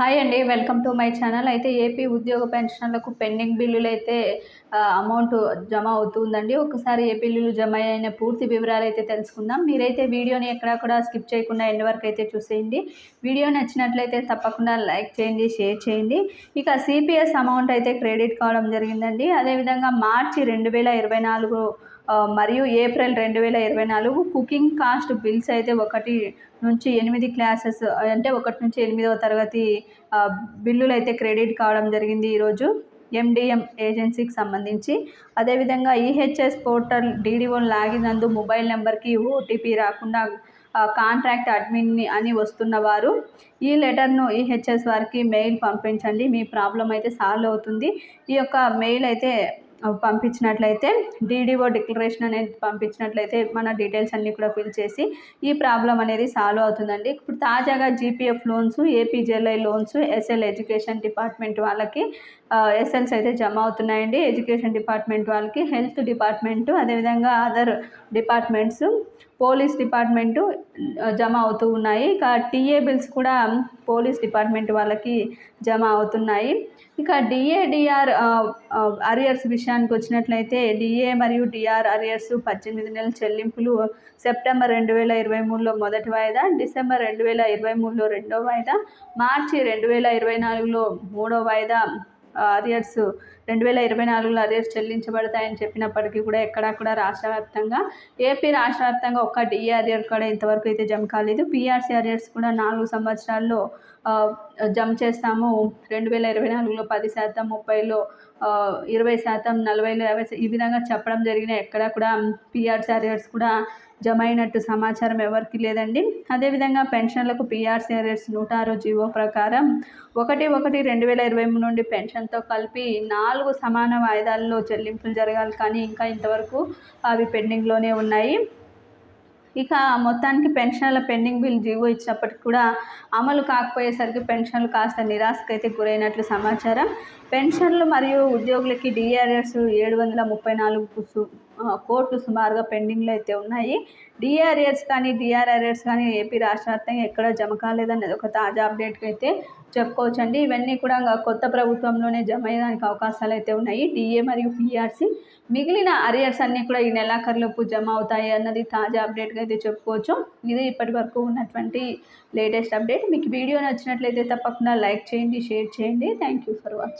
Hi అండి welcome to my channel. అయితే AP ఉద్యోగ పెన్షన్లకు పెండింగ్ బిల్లులు అయితే అమౌంట్ జమ అవుతుందండి. ఒకసారి ఏ బిల్లులు జమ అయిన పూర్తి వివరాలు అయితే తెలుసుకుందాం. మీరైతే వీడియోని ఎక్కడా కూడా స్కిప్ చేయకుండా ఎండ్ వరకు అయితే చూసేయండి. వీడియో నచ్చినట్లయితే తప్పకుండా లైక్ చేయండి షేర్ చేయండి. ఇక సిపిఎస్ అమౌంట్ అయితే క్రెడిట్ కావడం జరిగిందండి. అదేవిధంగా మార్చి రెండు వేల ఇరవై నాలుగు మరియు ఏప్రిల్ రెండు వేల ఇరవై నాలుగు కుకింగ్ కాస్ట్ బిల్స్ అయితే ఒకటి నుంచి ఎనిమిది క్లాసెస్ అంటే ఒకటి నుంచి ఎనిమిదవ తరగతి బిల్లులు అయితే క్రెడిట్ కావడం జరిగింది ఈరోజు ఎండిఎం ఏజెన్సీకి సంబంధించి. అదేవిధంగా ఈహెచ్ఎస్ పోర్టల్ డీడీఓ లాగిన్ అందు మొబైల్ నెంబర్కి ఓటీపీ రాకుండా కాంట్రాక్ట్ అడ్మిన్ అని వస్తున్న వారు ఈ లెటర్ను ఈహెచ్ఎస్ వారికి మెయిల్ పంపించండి మీ ప్రాబ్లం అయితే సాల్వ్ అవుతుంది. ఈ యొక్క మెయిల్ అయితే పంపించినట్లయితే డీడీఓ డిక్లరేషన్ అనేది పంపించినట్లయితే మన డీటెయిల్స్ అన్నీ కూడా ఫిల్ చేసి ఈ ప్రాబ్లం అనేది సాల్వ్ అవుతుందండి. ఇప్పుడు తాజాగా GPF loans APGLI loans SL education department వాళ్ళకి ఎస్ఎల్స్ అయితే జమ అవుతున్నాయండి. ఎడ్యుకేషన్ డిపార్ట్మెంట్ వాళ్ళకి హెల్త్ డిపార్ట్మెంటు అదేవిధంగా అదర్ డిపార్ట్మెంట్స్ పోలీస్ డిపార్ట్మెంటు జమ అవుతూ ఉన్నాయి. ఇక టీఏ బిల్స్ కూడా పోలీస్ డిపార్ట్మెంట్ వాళ్ళకి జమ అవుతున్నాయి. ఇక డిఏడిఆర్ అరియర్స్ అరియర్స్ విషయానికి వచ్చినట్లయితే డిఏ మరియు డిఆర్ అరియర్స్ పద్దెనిమిది నెలల చెల్లింపులు సెప్టెంబర్ రెండు వేల ఇరవై మూడులో మొదటి వాయిదా డిసెంబర్ రెండు వేల ఇరవై మూడులో రెండో వాయిదా మార్చి రెండు వేల ఇరవై నాలుగులో మూడో వాయిదా. అరియర్స్ రెండు వేల ఇరవై నాలుగులో అరియర్స్ చెల్లించబడతాయని చెప్పినప్పటికీ కూడా ఎక్కడా కూడా రాష్ట్ర వ్యాప్తంగా ఏపీ రాష్ట్ర వ్యాప్తంగా ఒక్క డిఏ అరియర్ కూడా ఇంతవరకు అయితే జమ కాలేదు. పీఆర్సీ అరియర్స్ కూడా నాలుగు సంవత్సరాల్లో జమ చేస్తాము. రెండు వేల ఇరవై నాలుగులో పది శాతం ముప్పైలో ఇరవై శాతం నలభైలో యాభై ఈ విధంగా చెప్పడం జరిగిన ఎక్కడ కూడా పీఆర్సీ అరియర్స్ కూడా జమ అయినట్టు సమాచారం ఎవరికి లేదండి. అదేవిధంగా పెన్షన్లకు పీఆర్సీ అరియర్స్ నూట ఆరు జీవో ప్రకారం ఒకటి ఒకటి రెండు వేల ఇరవై మూడు నుండి పెన్షన్తో కలిపి నాలుగు సమాన వాయిదాల్లో చెల్లింపులు జరగాలి కానీ ఇంకా ఇంతవరకు అవి పెండింగ్లోనే ఉన్నాయి. ఇక మొత్తానికి పెన్షన్ల పెండింగ్ బిల్ జీవో ఇచ్చినప్పటికి కూడా అమలు కాకపోయేసరికి పెన్షన్లు కాస్త నిరాశకు అయితే గురైనట్లు సమాచారం. పెన్షన్లు మరియు ఉద్యోగులకి డిఆర్ఎస్ ఏడు వందల ముప్పై నాలుగు కోట్లు సుమారుగా పెండింగ్లో అయితే ఉన్నాయి. డిఆర్ఎస్ కానీ డిఆర్ఆర్ఎస్ కానీ ఏపీ రాష్ట్ర వ్యాప్తంగా ఎక్కడ జమ కాలేదనేది ఒక తాజా అప్డేట్కి అయితే చెప్పుకోవచ్చండి. ఇవన్నీ కూడా కొత్త ప్రభుత్వంలోనే జమ అయ్యేదానికి అవకాశాలు అయితే ఉన్నాయి. డిఏ మరియు పిఆర్సీ మిగిలిన అరియర్స్ అన్నీ కూడా ఈ నెలాఖరులోపు జమ అవుతాయి అన్నది తాజా అప్డేట్గా అయితే చెప్పుకోవచ్చు. ఇది ఇప్పటి వరకు ఉన్నటువంటి లేటెస్ట్ అప్డేట్. మీకు వీడియో నచ్చినట్లయితే తప్పకుండా లైక్ చేయండి షేర్ చేయండి. Thank you for watching.